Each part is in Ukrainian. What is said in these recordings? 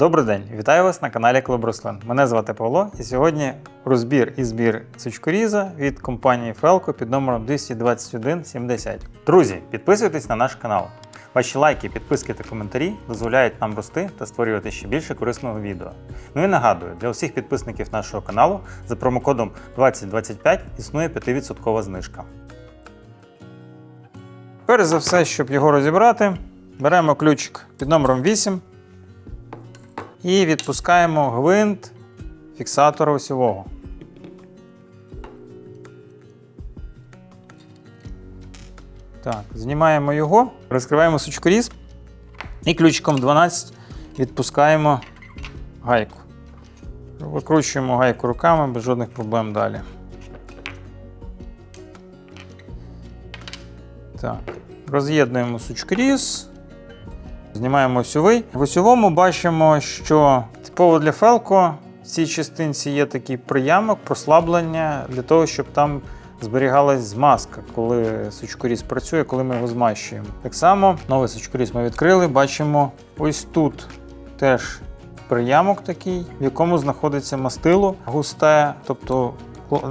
Добрий день, вітаю вас на каналі Клуб Рослин. Мене звати Павло, і сьогодні розбір і збір сучкоріза від компанії Felco під номером 22170. Друзі, підписуйтесь на наш канал. Ваші лайки, підписки та коментарі дозволяють нам рости та створювати ще більше корисного відео. Ну і нагадую, для усіх підписників нашого каналу за промокодом 2025 існує 5% знижка. Перш за все, щоб його розібрати, беремо ключик під номером 8 і відпускаємо гвинт фіксатора осьового. Так, знімаємо його, розкриваємо сучкоріз і ключиком 12 відпускаємо гайку. Викручуємо гайку руками без жодних проблем далі. Так, роз'єднуємо сучкоріз. Знімаємо осьовий. В осьовому бачимо, що типово для Фелко в цій частинці є такий приямок, прослаблення для того, щоб там зберігалась змазка, коли сучкоріз працює, коли ми його змащуємо. Так само новий сучкоріз ми відкрили, бачимо ось тут теж приямок такий, в якому знаходиться мастило густе, тобто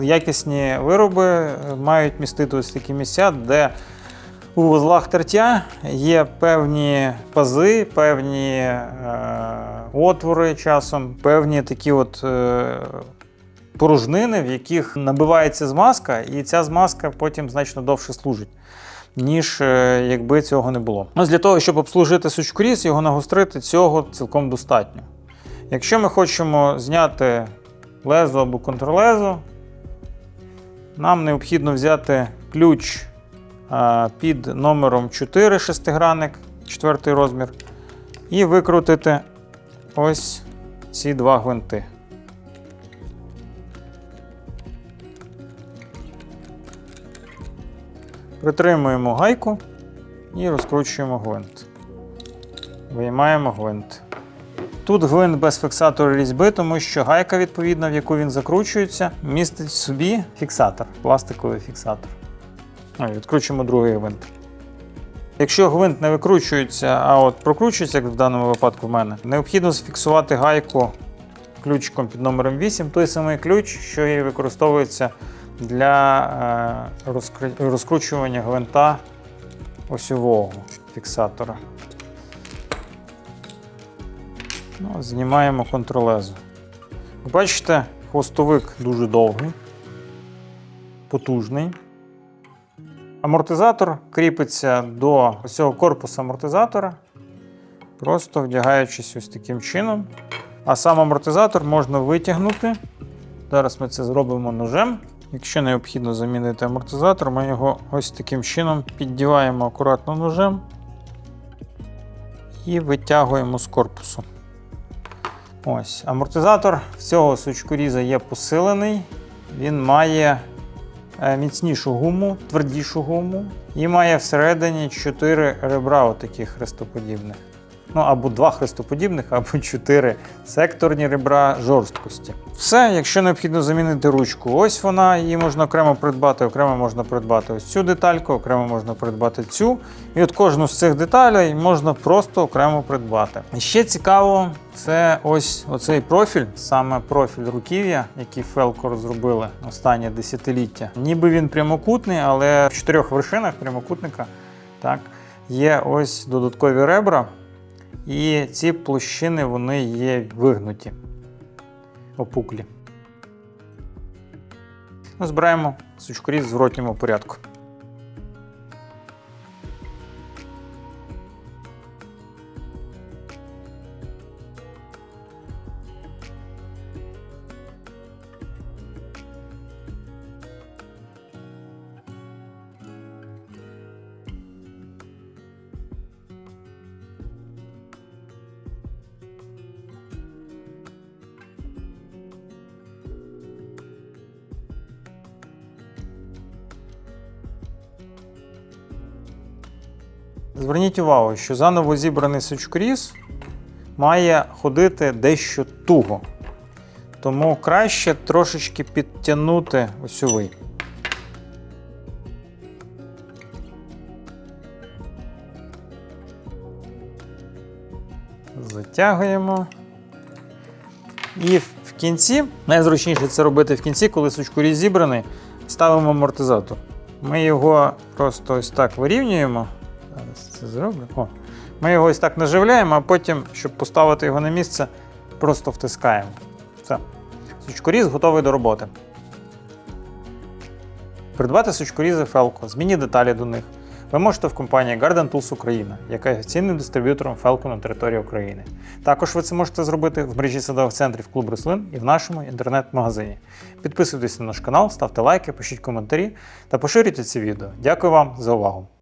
якісні вироби мають містити ось такі місця, де у вузлах тертя є певні пази, певні е, отвори часом, певні такі от е, порожнини, в яких набивається змазка, і ця змазка потім значно довше служить. Ніж е, якби цього не було. Ось для того, щоб обслужити сучкоріз, його нагострити, цього цілком достатньо. Якщо ми хочемо зняти лезо або контрлезо, нам необхідно взяти ключ під номером 4 шестигранник, четвертий розмір, і викрутити ось ці два гвинти. Притримуємо гайку і розкручуємо гвинт. Виймаємо гвинт. Тут гвинт без фіксатора різьби, тому що гайка, відповідно, в яку він закручується, містить в собі фіксатор, пластиковий фіксатор. Відкручуємо другий гвинт. Якщо гвинт не викручується, а от прокручується, як в даному випадку в мене, необхідно зафіксувати гайку ключиком під номером 8, той самий ключ, що і використовується для е, розкручування гвинта осьового фіксатора. Ну, знімаємо контролезу. Бачите, хвостовик дуже довгий, потужний. Амортизатор кріпиться до цього корпусу амортизатора, просто вдягаючись ось таким чином. А сам амортизатор можна витягнути. Зараз ми це зробимо ножем. Якщо необхідно замінити амортизатор, ми його ось таким чином піддіваємо акуратно ножем і витягуємо з корпусу. Ось, амортизатор в цього сучкоріза є посилений. Він має міцнішу гуму, твердішу гуму і має всередині 4 ребра отаких хрестоподібних. Ну, або два хрестоподібних, або 4 секторні ребра жорсткості. Все, якщо необхідно замінити ручку, ось вона, її можна окремо придбати, окремо можна придбати ось цю детальку, окремо можна придбати цю. І от кожну з цих деталей можна просто окремо придбати. Ще цікаво, це ось оцей профіль, саме профіль руків'я, який Felco розробили останнє десятиліття. Ніби він прямокутний, але в чотирьох вершинах прямокутника так, є ось додаткові ребра. І ці площини вони є вигнуті, опуклі. Ну, збираємо сучкоріз в зворотньому порядку. Зверніть увагу, що заново зібраний сучкоріз має ходити дещо туго. Тому краще трошечки підтягнути осьовий. Затягуємо І в кінці, найзручніше це робити в кінці, коли сучкоріз зібраний, ставимо амортизатор. Ми його просто ось так вирівнюємо. Зараз це зроблю. О. Ми його ось так наживляємо, а потім, щоб поставити його на місце, просто втискаємо. Все. Сучкоріз готовий до роботи. Придбати сучкорізи Felco, змінні деталі до них. Ви можете в компанії Garden Tools Україна, яка є офіційним дистриб'ютором Felco на території України. Також ви це можете зробити в мережі садових центрів Клуб Рослин і в нашому інтернет-магазині. Підписуйтесь на наш канал, ставте лайки, пишіть коментарі та поширюйте це відео. Дякую вам за увагу!